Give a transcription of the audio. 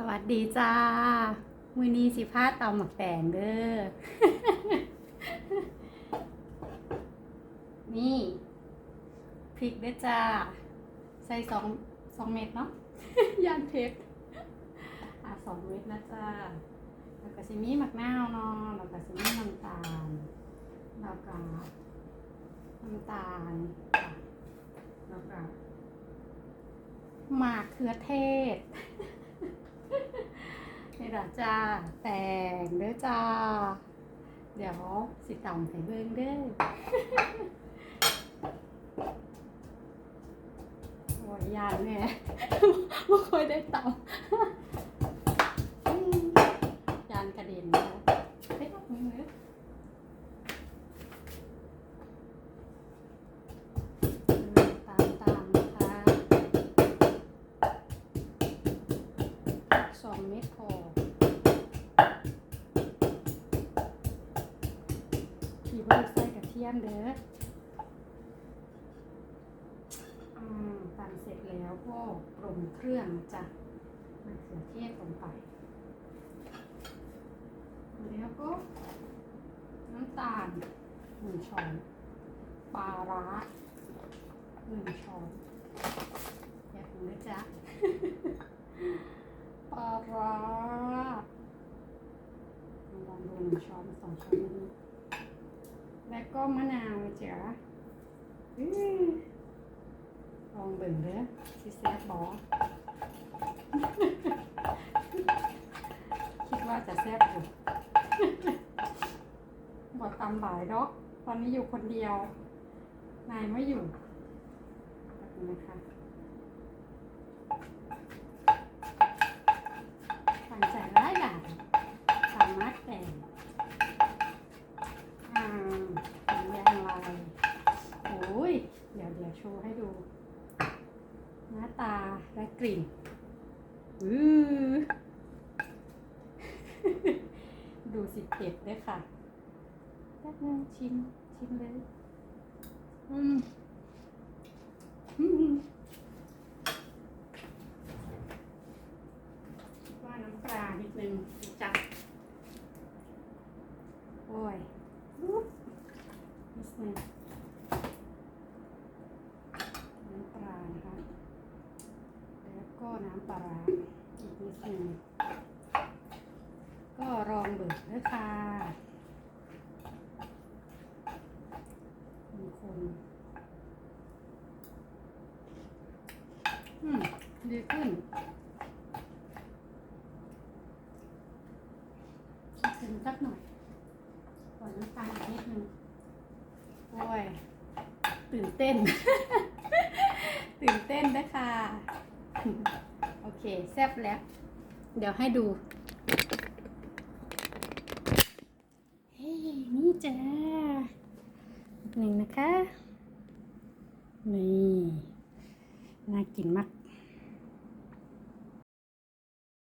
สวัสดีจ้า มือนี้สิพาตำหมักแตงเด้อ นี่พริกเด้อจ้า ใส่สองสองเม็ดเนาะ ย่านเพชรอะสองเม็ดนะจ้า แล้วก็สิมีหมักนาวเนาะแล้วก็สิมีน้ำตาล แล้วก็น้ำตาล แล้วก็หมากเขือเทศ นี่ละจ้าแต่งเด้อจ้า เดี๋ยวสิตำใส่เบิ้งเด้อโอ้ยยานแม่ไม่ค่อยได้ตำอืมยานกระเด็นนะเฮ้ยมือเลยตามตามนะคะสองเม็ดพอ ขี่บริใส่กระเทียมเด้ออืมเสร็จแล้วก็ปรุงเครื่องจ้ะมะเขือเทศลงไป แล้วก็น้ำตาลหนึ่งช้อนปลาร้าหนึ่งช้อนแยกนะจ๊ะปลาร้าลองดูหนึ่งช้อนสองช้อนนิดๆแล้วก็ มะนาวจ้ะอื้อลองเบิ่งเด้อสิแซ่บบอคิดว่าจะแซ่บอยู่บอตำหลายดอกตอนนี้อยู่คนเดียว นายไม่อยู่นะคะสั่งใส่ร้ายด่าสั่งมัดแต่งอ่าเป็นอย่างไร โอ้ย เดี๋ยวเดี๋ยวโชว์ให้ดู ห น้าตาและกลิ่นอือดูสิเผ็ดด้วยค่ะแป๊บนึงชิม ชิมเลยอืมอืมว่าน้ำปลานิดนึงจับโอ้ยอุ๊บนิดนึง น้ำปลานะคะ แล้วก็น้ำ ปลาร้าอีกนิดหนึ่งก็รองเบิกด้วยค่ะคนคนอืมดีขึ้นคิดถึงสักหน่อยก่อนน้ำตาลนิดนึงโอ้ย ตื่นเต้น ตื่นเต้นนะคะ เค แซ่บแล้ว เดี๋ยวให้ดู เฮ้ยนี่จ้าหนึ่งนะคะ นี่ น่ากินมาก